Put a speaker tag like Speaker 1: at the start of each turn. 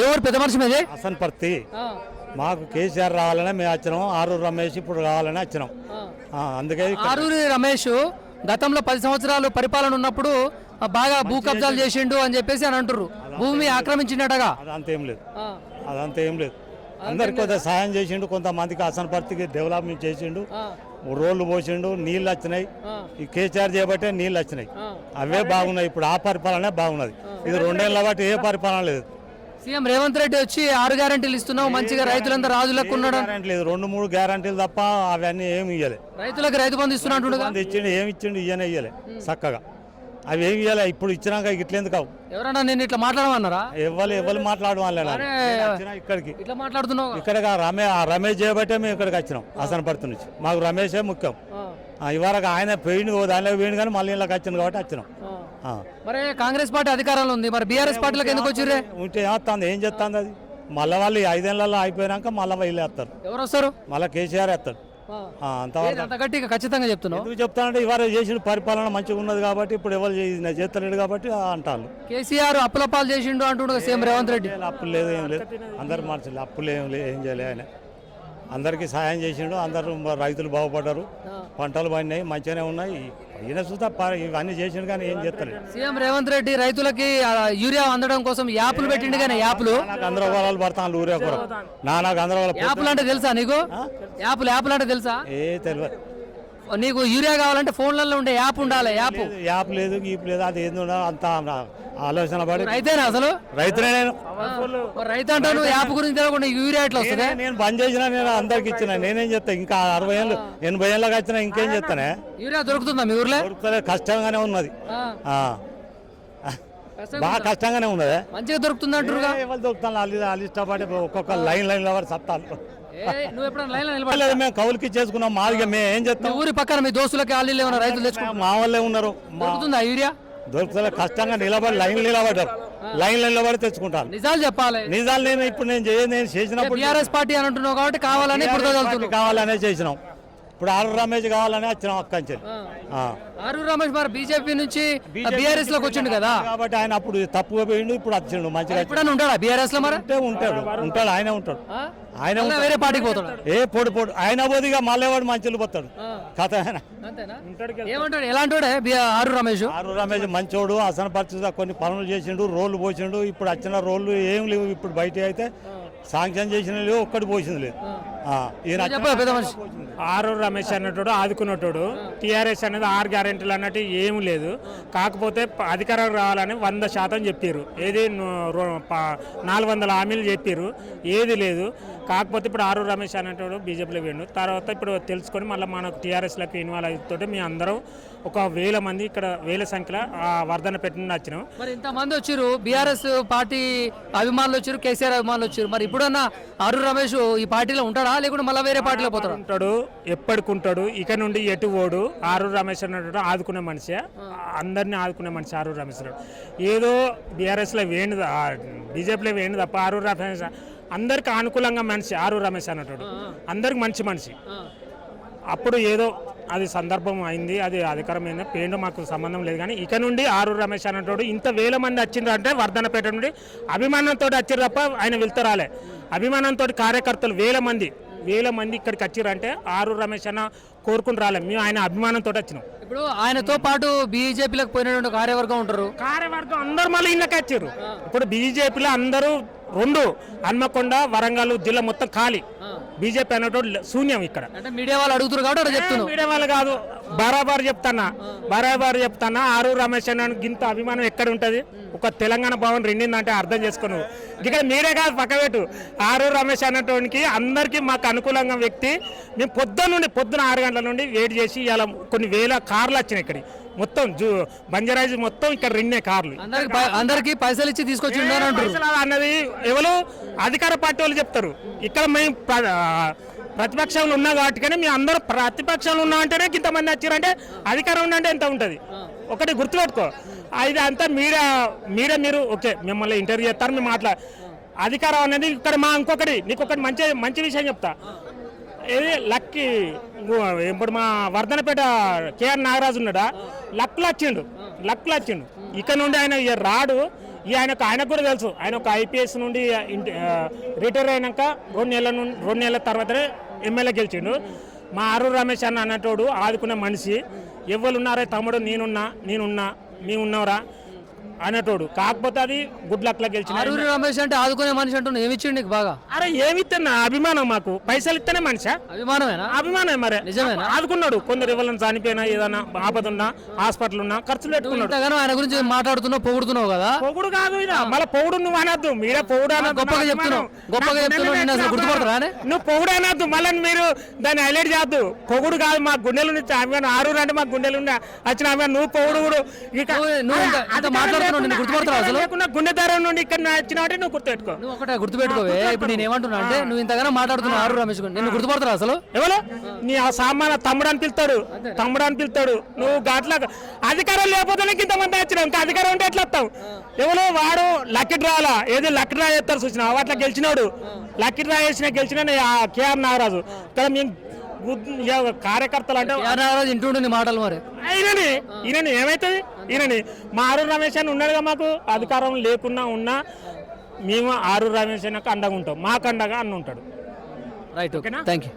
Speaker 1: ఏ ఊరు పెద్ద మనిషి మీది?
Speaker 2: అసలు పర్తి. మాకు కేసీఆర్ రావాలనే మేము వచ్చినాం. ఆరు రమేష్ ఇప్పుడు రావాలని వచ్చినాం. అందుకే
Speaker 1: ఆరూరి రమేష్ గతంలో పది సంవత్సరాలు పరిపాలన ఉన్నప్పుడు బాగా భూ కబ్జాలు చేసిండు అని చెప్పేసి అని అంటారు భూమి ఆక్రమించినట్టుగా?
Speaker 2: అదంతా ఏం లేదు. అదంతా ఏం లేదు. అందరికి కొంత సాయం చేసిండు. కొంతమందికి అసలు పర్తికి డెవలప్మెంట్ చేసిండు. రోడ్లు పోసిండు. నీళ్ళు వచ్చినాయి. ఈ కేసీఆర్ చేయబట్టే నీళ్ళు వచ్చినాయి. అవే బాగున్నాయి. ఇప్పుడు ఆ పరిపాలనే బాగున్నది. ఇది రెండేళ్ళ బట్టి ఏ పరిపాలన లేదు.
Speaker 1: సీఎం రేవంత్ రెడ్డి వచ్చి ఆరు గ్యారెంటీలు ఇస్తున్నావు మంచిగా రైతులంతా రాజులకు ఉన్నాడు
Speaker 2: గ్యారంటీ లేదు రెండు మూడు గ్యారంటీలు తప్ప అవన్నీ ఏమి ఇయ్యలే.
Speaker 1: రైతులకు రైతు బంధు ఇస్తున్నట్టుగా
Speaker 2: మంది ఇచ్చిండు ఏమి ఇచ్చిండు ఇయ్యనే ఇయ్యలే చక్కగా. అవి ఏమి ఇయ్యలే ఇప్పుడు ఇచ్చినాక ఇట్లెందుకు కావు?
Speaker 1: ఎవరన్నా నేను ఇట్లా మాట్లాడమన్నారా?
Speaker 2: ఎవరు ఎవరు మాట్లాడడం. ఇక్కడికి.
Speaker 1: ఇట్లా మాట్లాడుతున్నావు?
Speaker 2: ఇక్కడ రమే ఆ రమేష్ చేయబట్టే మేము ఇక్కడికి వచ్చినాం అసనపర్తి నుంచి. మాకు రమేషే ముఖ్యం. ఆ, ఇవరకు ఆయన పోయిండు ఓ దానిలో పోయిండు కానీ మళ్ళీ ఇళ్ళకి వచ్చింది కాబట్టి వచ్చినాం. ఆ.
Speaker 1: మరి కాంగ్రెస్ పార్టీ అధికారంలో ఉంది. మరి బీఆర్ఎస్ పార్టీలకు ఎందుకు వచ్చిర్రే?
Speaker 2: ఉంటే ఏమవుతుంది ఏం చేస్తుంది అది? మళ్ళీ వాళ్ళు ఐదేళ్ళలో అయిపోయినాక మళ్ళీ వీళ్ళు వేస్తారు.
Speaker 1: ఎవరు వస్తారు?
Speaker 2: మళ్ళీ కేసీఆర్ వేస్తాడు.
Speaker 1: అంత గట్టిగా? ఖచ్చితంగా చెప్తున్నావు.
Speaker 2: ఎందుకు చెప్తానంటే ఇవాళ చేసిన పరిపాలన మంచిగా ఉన్నది కాబట్టి ఇప్పుడు ఎవరు చేస్తలేడు కాబట్టి అంటారు
Speaker 1: కేసీఆర్ అప్పులపాలు చేసిండు అంటుండగా సీఎం రేవంత్ రెడ్డి.
Speaker 2: అప్పులు లేదు ఏం లేదు. అందరు మనుషులు అప్పులు ఏం లేదు ఏం చేయలే ఆయన. అందరికీ సహాయం చేసిండు. అందరూ రైతులు బాగుపడ్డారు. పంటలు పండినాయి మంచిగానే ఉన్నాయి. ఈయన చూస్తా ఇవన్నీ చేసిండు కానీ ఏం చేస్తలేదు.
Speaker 1: సీఎం రేవంత్ రెడ్డి రైతులకి యూరియా అందడం కోసం యాప్లు పెట్టిండు కానీ యాప్లు?
Speaker 2: గందరగోళాలు పడతాను ఊరే కూర నానా గందరగోళం
Speaker 1: యాప్లు అంటే తెలుసా నీకు? యాప్లు యాప్లు అంటే తెలుసా?
Speaker 2: ఏ తెలియదు.
Speaker 1: నీకు యూరియా కావాలంటే ఫోన్లలో ఉండే యాప్ ఉండాలి యాప్.
Speaker 2: యాప్ లేదు గీప్ లేదు అది ఏంది అంత ఆలోచన పడి
Speaker 1: రైతేనా అసలు?
Speaker 2: రైతునే నేను.
Speaker 1: రైతు అంటే నువ్వు యాప్ గురించి తెలియకుండా యూరియా ఎట్లా వస్తుంది?
Speaker 2: నేనే- బంద్ చేసిన నేను అందరికి ఇచ్చిన. నేనేం చెప్తా ఇంకా అరవై ఏళ్ళు ఎనభై ఏళ్ళకి వచ్చినా ఇంకేం చెప్తానే
Speaker 1: యూరియా దొరుకుతుందా మీ ఊర్లో?
Speaker 2: దొరుకుతలేదు కష్టంగానే ఉన్నది. బాగా కష్టంగానే ఉన్నది.
Speaker 1: మంచిగా దొరుకుతుంది
Speaker 2: ఎవరు దొరుకుతాను వాళ్ళు వాళ్ళు ఇష్టపడి ఒక్కొక్క లైన్
Speaker 1: లైన్లో నిలబడలేదు
Speaker 2: లేదు మేము కౌలుకి చేసుకున్నాం మాదిగా మేము ఏం చెప్తాం
Speaker 1: ఊరి పక్కన మీ దోస్తులకి ఏమైనా రైతులు
Speaker 2: మా వాళ్ళే ఉన్నారు.
Speaker 1: యూరియా?
Speaker 2: దొరుకుతలే కష్టంగా నిలబడి లైన్ నిలబడ్డారు. లైన్ లైన్ నిలబడి తెచ్చుకుంటాను
Speaker 1: నిజాలు చెప్పాలి.
Speaker 2: నిజాలు నేను ఇప్పుడు నేను నేను చేసినప్పుడు
Speaker 1: బీఆర్ఎస్ పార్టీ అని అంటున్నావు కాబట్టి కావాలని
Speaker 2: కావాలనే చేసినాం. ఇప్పుడు ఆరు రమేష్ కావాలనే వచ్చినాం అక్కంచెలు
Speaker 1: ఆరు రమేష్ మరి బీజేపీ నుంచి బీఆర్ఎస్లోకి వచ్చిండు కదా?
Speaker 2: కాబట్టి ఆయన అప్పుడు తప్పుగా పోయిండు ఇప్పుడు వచ్చిండు మంచిగా
Speaker 1: ఎప్పుడైనా ఉంటాడా బీఆర్ఎస్లో మరి?
Speaker 2: ఉంటే ఉంటాడు ఉంటాడు ఆయన ఉంటాడు? ఆయన
Speaker 1: వేరే పార్టీకి పోతాడు?
Speaker 2: ఏ పొడి పొడి. ఆయన పోదిగా మళ్ళీ వాడు మంచిలు పోతాడు. కథ ఆయన.
Speaker 1: ఏమంటాడు? ఎలాంటి ఆరు రమేష్?
Speaker 2: ఆరు రమేష్ మంచోడు అసలు పరిస్థితి కొన్ని పనులు చేసిండు రోడ్లు పోసిండు ఇప్పుడు వచ్చిన రోడ్లు ఏం లేవు ఇప్పుడు బయట అయితే. శాంక్షన్ చేసిన లేవు ఒక్కటి పోసింది లేదు. ఈయన
Speaker 3: ఆరు రమేష్ అన్నట్టు ఆదుకున్నట్టు టీఆర్ఎస్ అనేది ఆరు గ్యారెంటీలు అన్నట్టు ఏమి లేదు. కాకపోతే అధికారం రావాలని వంద శాతం చెప్పారు. ఏది నాలుగు వందల హామీలు చెప్పారు. ఏది లేదు. కాకపోతే ఇప్పుడు ఆరు రమేష్ అన్నట్టు బీజేపీలో పోయిండు. తర్వాత ఇప్పుడు తెలుసుకొని మళ్ళీ మనకు టీఆర్ఎస్లోకి ఇన్వాల్వ్ అవుతుంటే మీ అందరం ఒక వేల మంది ఇక్కడ వేల సంఖ్యలో ఆ వర్ధన పెట్టిన వచ్చినాం.
Speaker 1: మరి ఇంతమంది వచ్చారు బీఆర్ఎస్ పార్టీ అభిమానులు వచ్చారు కేసీఆర్ అభిమానులు వచ్చారు మరి ఇప్పుడన్నా ఆరు రమేష్ ఈ పార్టీలో ఉంటాడా? లేకుంటే మళ్ళీ వేరే పార్టీలో పోతాడా?
Speaker 3: ఉంటాడు ఎప్పటికుంటాడు ఇక నుండి ఎటు ఓడు ఆరు రమేష్ అన్నట్టు ఆదుకునే మనిషి. అందరినీ ఆదుకునే మనిషి ఆరు రమేష్ ఏదో బీఆర్ఎస్లో వేణు బీజేపీలో వేణు తప్ప ఆరు రమేష్ అందరికి అనుకూలంగా మనిషి ఆరు రమేష్ అన్నట్టు అందరికి మంచి మనిషి. అప్పుడు ఏదో అది సందర్భం అయింది అది అధికారమైన పేరు మాకు సంబంధం లేదు. కానీ ఇక నుండి ఆరు రమేష్ అన్నట్టు ఇంత వేల మంది వచ్చిండ్రు అంటే వర్ధనపేట నుండి అభిమానంతో వచ్చారు తప్ప ఆయన వెళ్తారాలే అభిమానంతో కార్యకర్తలు వేల మంది వేల మంది ఇక్కడికి వచ్చిర్రంటే ఆరు రమేష్ అన్న కోరుకుని రాలే. మేము ఆయన అభిమానంతో వచ్చినాం.
Speaker 1: ఇప్పుడు ఆయనతో పాటు బీజేపీలకు పోయినటువంటి కార్యవర్గం ఉంటారు.
Speaker 3: కార్యవర్గం అందరు మళ్ళీ ఇళ్ళకి వచ్చారు ఇప్పుడు బీజేపీలో అందరూ రెండు హన్మకొండ వరంగల్ జిల్లా మొత్తం ఖాళీ. బీజేపీ అన్నట్టు శూన్యం ఇక్కడ.
Speaker 1: అంటే మీడియా వాళ్ళు అడుగుతారు కాబట్టి
Speaker 3: మీడియా వాళ్ళు కాదు. బరాబర్ చెప్తానా? బరాబర్ చెప్తానా? ఆరు రమేష్ అన్న గింత అభిమానం ఎక్కడ ఉంటది? ఒక తెలంగాణ భవన్ రెండిందంటే అర్థం చేసుకును ఇక్కడ మీరే కాదు పక్కబెట్టు ఆరు రమేష్ అన్నటువంటి అందరికీ మాకు అనుకూలంగా వ్యక్తి. మేము పొద్దున్న నుండి పొద్దున ఆరు గంటల నుండి వెయిట్ చేసి ఇలా కొన్ని వేల కార్లు వచ్చినాయి ఇక్కడ మొత్తం జూ బంజారాజ్ మొత్తం ఇక్కడ రెండే కార్లు.
Speaker 1: అందరికి పైసలు ఇచ్చి తీసుకొచ్చి
Speaker 3: అన్నది ఎవరు? అధికార పార్టీ వాళ్ళు చెప్తారు. ఇక్కడ మేము ప్రతిపక్షంలో ఉన్నా కాబట్టి మేము అందరూ ప్రతిపక్షంలో ఉన్నామంటేనే ఇంతమంది వచ్చారంటే అధికారం ఉందంటే ఎంత ఉంటుంది? ఒకటి గుర్తుపెట్టుకో. ఇది అంతా మీడియా మీడియా మీరు ఓకే మిమ్మల్ని ఇంటర్వ్యూ చేస్తారు మేము మాట్లా అధికారం అనేది ఇక్కడ మా ఇంకొకటి నీకు ఒకటి మంచి మంచి విషయం చెప్తా. ఏది? లక్కి ఇప్పుడు మా వర్ధనపేట కేఆర్ నాగరాజు ఉన్నాడా? లక్లు వచ్చిండు. లక్లు వచ్చిండు. ఇక్కడ నుండి ఆయన రాడు. ఈ ఆయనకు ఆయనకు కూడా తెలుసు. ఆయన ఒక ఐపీఎస్ నుండి రిటైర్ అయినాక రెండు నెలల నుండి రెండు నెలల తర్వాతనే ఎమ్మెల్యే గెలిచిండు. మా అరు రమేష్ అన్న అన్నటోడు ఆదుకునే మనిషి. ఎవరు ఉన్నారా తమ్ముడు నేనున్నా నేనున్నా మీ ఉన్నవరా అన్నటోడు కాకపోతే అది గుడ్ లక్ లా గెలిచిన
Speaker 1: ఆరూరి రమేష్ అంటే ఆదుకునే మనిషి అంటున్నా ఏమి ఇచ్చిండు నీకు బాగా?
Speaker 3: అరే ఏమి ఇస్తున్నా అభిమానం మాకు. పైసలు ఇస్తేనే మనిషా?
Speaker 1: అభిమానమేనా?
Speaker 3: అభిమానం మరి.
Speaker 1: నిజమేనా?
Speaker 3: ఆదుకున్నాడు. కొందరు ఎవరైనా చనిపోయినా ఏదైనా ఆపద ఉన్నా హాస్పిటల్ ఉన్నా ఖర్చులు పెట్టుకున్నాడు.
Speaker 1: ఇంతగానో ఆయన గురించి మాట్లాడుతున్నావు? పొగుడుతున్నావు కదా?
Speaker 3: పొగుడు కాదు ఇది మళ్ళీ పొగుడు నువ్వు అనొద్దు. మీరే పొగుడు అనొద్దు.
Speaker 1: గొప్పగా చెప్తున్నావు.
Speaker 3: అభిమానం.
Speaker 1: గొప్పగా చెప్తున్నావు.
Speaker 3: గుండెలు
Speaker 1: నిన్ను అసలు
Speaker 3: ఎట్లా
Speaker 1: గుర్తుపడతారా అని?
Speaker 3: నువ్వు పొగుడు అనొద్దు. మళ్ళీ మీరు దాన్ని హైలైట్ చేయొద్దు. పొగుడు కాదు మా గుండెలు నుంచి. అభిమానం ఆరు అంటే మా గుండెలు ఉండే. వచ్చిన అభిమానం నువ్వు పొగుడు కూడా. ఇక
Speaker 1: నువ్వు- నువ్వు ఇంత- ఇంత
Speaker 3: అధికారం
Speaker 1: మాట్లాడుతున్నావు, నిన్ను గుర్తుపడతావా అసలు?
Speaker 3: లేకుండా గుండె దారం నుండి ఇక్కడ వచ్చినావంటే నువ్వు గుర్తుపెట్టుకో.
Speaker 1: నువ్వు ఒకటే గుర్తుపెట్టుకోవే ఇప్పుడు నేను ఏమంటున్నా అంటే నువ్వు ఇంతగానో మాట్లాడుతున్నావు ఆరు రమేష్ గురించి నిన్ను గుర్తుపడతారా అసలు?
Speaker 3: ఎవరు? నీ ఆ సామాన్ తమ్ముడు అని పిలుతాడు. తమ్ముడు అని పిలుతాడు. నువ్వు గాట్లా అధికారం లేకపోతే నీకు ఇంతమంది వచ్చినావు ఇంకా అధికారం ఉంటే ఎట్లా వస్తావు? ఎవరు? వాడు లక్కీ డ్రాలా ఏది లక్కీ డ్రా చేస్తారు చూసిన? అట్లా గెలిచినాడు. లక్కీ డ్రా చేసిన గెలిచిన ఆ కేఆర్ నాగరాజు. ఇక్కడ మేము కార్యకర్తలు అంటే
Speaker 1: నాగరాజు ఇంటుండు మాటలు మరి.
Speaker 3: ఈయనని ఈయనని ఏమవుతుంది ఈయనని. మా ఆరు రమేష్ అని ఉన్నాడుగా మాకు అధికారం లేకున్నా ఉన్నా మేము ఆరు రమేష్ అండగా ఉంటాం. మాకు అండగా అన్న ఉంటాడు.
Speaker 1: రైట్
Speaker 3: ఓకేనా?
Speaker 1: Thank you